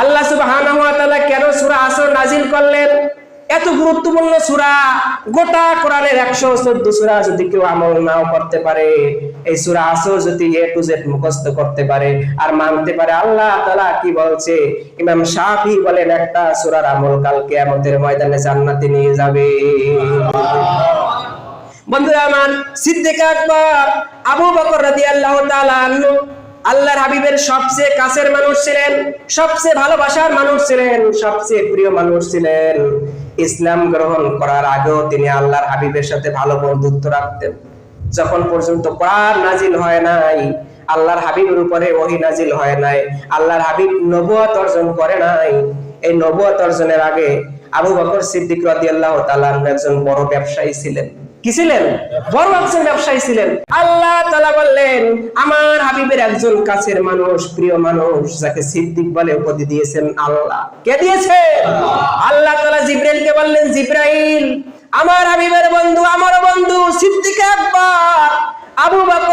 আল্লাহ তাআলা কেন সূরা আসর নাজিল করলেন? এত গুরুত্বপূর্ণ সূরা, গোটা কোরআনের 114 সূরা যদি কেউ আমল নাও করতে পারে, এই সূরা আসর যদি এ টু জেড মুখস্থ করতে পারে আর মানতে পারে, আল্লাহ তাআলা কি বলছে? ইমাম শাফি বলেন, একটা সুরার আমল কালকে আমাদের ময়দানে জান্নাতে নিয়ে যাবে। বন্ধুরা আমার সিদ্দিক আকবর, আবু বকর রাদিয়াল্লাহু তাআলা আনহু আল্লাহর হাবিবের সবচেয়ে কাছের মানুষ ছিলেন, সবচেয়ে ভালোবাসার মানুষ ছিলেন, সবচেয়ে প্রিয় মানুষ ছিলেন। ইসলাম গ্রহণ করার আগেও তিনি আল্লাহর হাবিবের সাথে ভালো বন্ধুত্ব রাখতেন। যখন পর্যন্ত কোরআন নাজিল হয় নাই, আল্লাহর হাবিবের উপরে ওহী নাজিল হয় নাই, আল্লাহর হাবিব নবুয়ত অর্জন করে নাই, এই নবুয়ত অর্জনের আগে আবু বকর সিদ্দিক রাদিয়াল্লাহু তাআলা একজন বড় ব্যবসায়ী ছিলেন। কি ছিলেন? বড় একজন ব্যবসায়ী ছিলেন। আল্লাহ তালা বললেন আমার হাবিবের একজন কাছের মানুষ প্রিয় মানুষ যাকে সিদ্দিক বলে উপাধি দিয়েছেন আল্লাহ। কে দিয়েছে আল্লাহ। তালা জিব্রাইল কে বললেন জিব্রাইল আমার হাবিবের বন্ধু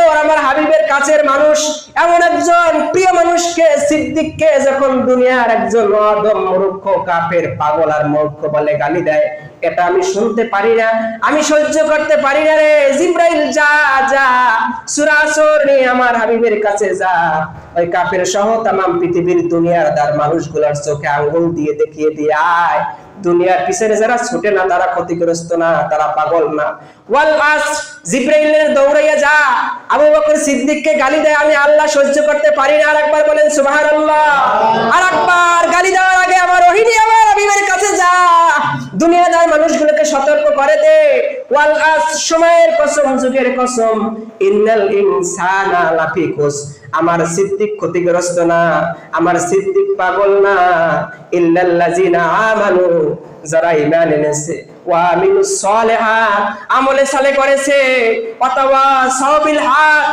আবু আমার হাবিবের কাছের মানুষ, এমন একজন প্রিয় মানুষকে সিদ্দিককে যখন দুনিয়ার একজন অদম মূর্খ কাফের পাগল আর মূর্খ বলে গালি দেয়, এটা আমি শুনতে পারি না, আমি সহ্য করতে পারি না রে। জিব্রাইল, যা যা সুরাসর নিয়ে আমার হাবিবের কাছে যা। ওই কাফের সহ তামাম পৃথিবীর দুনিয়ার দার মানুষগুলোর চোখে আঙ্গুল দিয়ে দেখিয়ে দিয়ে আয়। দুনিয়ার পিছনে যারা ছুটে না, তারা ক্ষতিগ্রস্ত না, তারা পাগল না। ওয়াল আস, জিব্রাইলের দৌড়াইয়া যা। আবু বকর সিদ্দিককে গালি দেয়, আমি আল্লাহ সহ্য করতে পারি না। আরেকবার বলেন, সুবহানাল্লাহ। আরেকবার মানুষগুলোকে সতর্ক করে দে। ওয়াল আস, সময়ের কসম, যুগের কসম। ইন্নাল ইনসানা লাফি খুস আমার সিদ্দিক ক্ষতিগ্রস্ত না, আমার সিদ্দিক পাগল না। ইল্লাল্লাযিনা আমানু, যারা ঈমান এনেছে। ওয়া আমিলুস সালিহাত, আমলে সালে করেছে। অথবা সাবিল হক।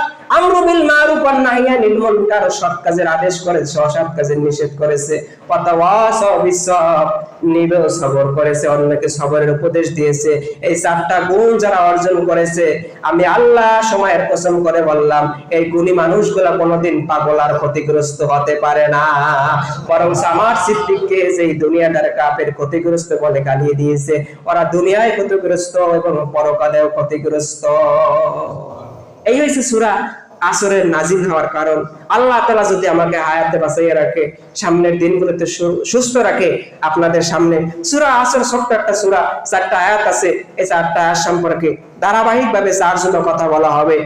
আমি আল্লাহ সময়ের কসম করে বললাম, এই গুণী মানুষগুলা কোনোদিন পাগল আর ক্ষতিগ্রস্ত হতে পারে না। বরং আমার সিদ্দিককে যে দুনিয়াটার কাপের ক্ষতিগ্রস্ত বলে গালিয়ে দিয়েছে, ওরা দুনিয়ায় ক্ষতিগ্রস্ত এবং পরকালেও ক্ষতিগ্রস্ত। এই হয়েছে সুরা আসরের নাজিল হওয়ার কারণ। আল্লাহ তালা যদি আমাকে হায়াতে বাঁচাইয়া রাখে, সামনের দিনগুলোতে সুস্থ রাখে, আপনাদের সামনে সুরা আসর ছোট্ট একটা সুরা, চারটা আয়াত আছে, এই চারটা আয়াত সম্পর্কে ধারাবাহিক ভাবে চার জন্য কথা বলা হবে।